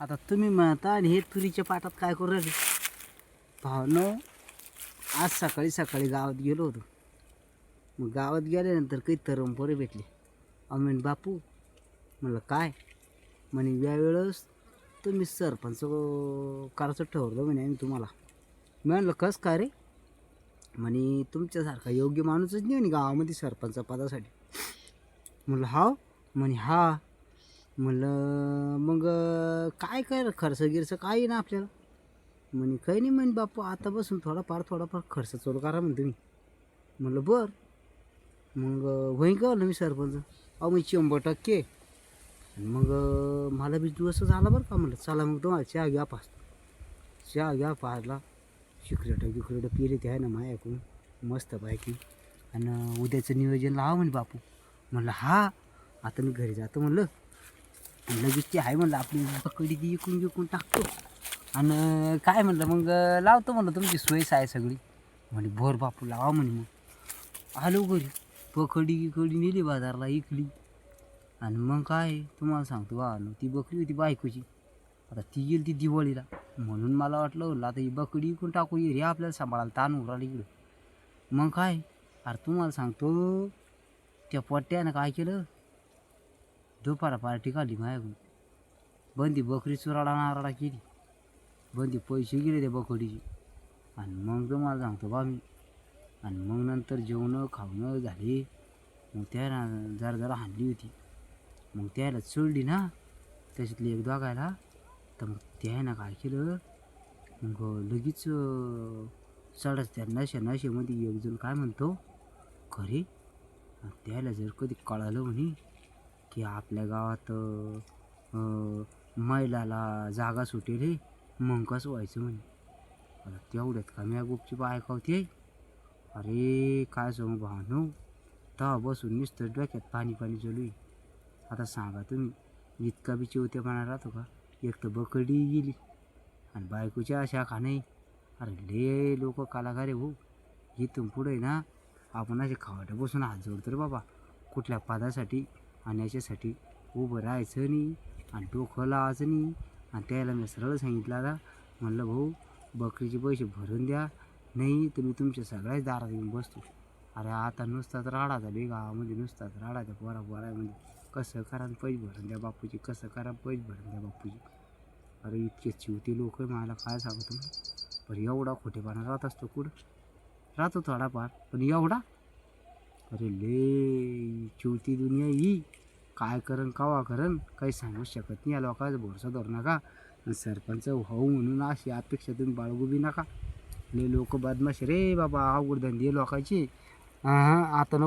आता तुम्ही म्हणता आणि हे तुरीच्या पाटात काय करू राहिले? भावनं आज सकाळी सकाळी गावात गेलो होतो. मग गावात गेल्यानंतर काही तरुण भेटले. अमेन बापू म्हणलं काय? म्हणे यावेळेस तुम्ही सरपंच करायचं ठरवलं म्हणे आम्ही तुम्हाला. मी म्हणलं कस का रे? म्हणे तुमच्यासारखा योग्य माणूसच नाही म्हणे गावामध्ये सरपंच पदासाठी. म्हणलं हाव? म्हणे हा. म्हणलं मग काय काय खर्च गिरच काय ना आपल्याला? म्हणे काही नाही म्हणे बापू आता बसून थोडाफार थोडाफार खर्च चालू करा म्हण तुम्ही. म्हणलं बर. मग होईन का म्हणलं मी सरपंच? अहो मी शंभर टक्के. मग मला बी दिवस झाला बरं का म्हणलं. चला मग तुम्हाला चहा घ्या पाच. चहा घ्या पाचला. शिकरेट गिकरेट पिले ते आहे ना मायाकडून. मस्त बायकी आणि उद्याचं नियोजन लावा म्हणे बापू. म्हणलं हा. आता मी घरी जातो म्हणलं. लगेच ती आहे म्हणलं आपली पकडी ती इकून विकून टाकतो. आणि काय म्हणलं मग लावतो म्हणलं तुमची सोयच आहे सगळी. म्हणे भोर बापू लावा म्हणे मग. आलो घरी. पकडी इकडी नेली बाजारला इकली. आणि मग काय तुम्हाला सांगतो बा ती बकरी होती बायकोची. आता ती गेली ती दिवाळीला. म्हणून मला वाटलं आता ही बकडी इकून टाकू ये रे आपल्याला सांभाळायला ताण उराला इकडं. मग काय अरे तुम्हाला सांगतो त्या पट्ट्यानं काय केलं दुपारा पार्टी काढली माझ्याकडून बंदी बकरी चुराडा नाराडा केली. बंदी पैसे गेले त्या बकरीचे. आणि मग तुम्हाला सांगतो बा मी. आणि मग नंतर जेवणं खावणं झाले. मग त्याला जरा जरा हाणली होती. मग त्याला चढली ना त्याच्यातली एक दोघायला. तर मग त्यानं काय केलं? मग लगेच अं, चढच त्या नशा नशेमध्ये एक जण काय म्हणतो? खरे? आणि त्याला जर कधी कळालं म्हणे की आपल्या गावात महिलाला जागा सुटेल हे. मग कसं व्हायचं म्हणे? आता तेवढ्यात का मी गुपची बायकावते अरे काय सांगू भावनो तेव्हा बसून नुसतं डोक्यात पाणी पाणी चालू आहे. आता सांगा तुम्ही इतका बी चिवतेपणा राहतो का? एक तर बकडी गेली आणि बायकोच्या अशा का नाही? अरे ले लोक कलाकार आहे भाऊ इथून पुढे ना आपण असे खावाटं बसून हात जोडतो रे बाबा. कुठल्या पदासाठी आणि याच्यासाठी उभं राहायचं नाही आणि डोकं लावायचं नाही. आणि त्याला मी सरळ सांगितलं आता म्हणलं भाऊ बकरीचे पैसे भरून द्या. नाही तर मी तुमच्या सगळ्याच दारात येऊन बसतो. अरे आता नुसताच राडा बेगावामध्ये नुसताच राडा त्या पोरा पोरामध्ये. कसं करा आणि पैसे भरून द्या बापूची कसं करा पैसे भरून द्या बापूची अरे इतके चिवते लोक मला काय सांगतो पण एवढा खोटेपणा राहत असतो कुठं? राहतो थोडाफार पण एवढा? अरे ले चिवती दुनिया ही. काय करन कवा करन काही सांगू शकत नाही या लोकांचा भरोसा धरू नका. आणि सरपंच हो म्हणून अशी अपेक्षा तुम्ही बाळगू बी नका. ले लोक बदमाश रे बाबा अवघड धंदे लोकांची. हां आता नको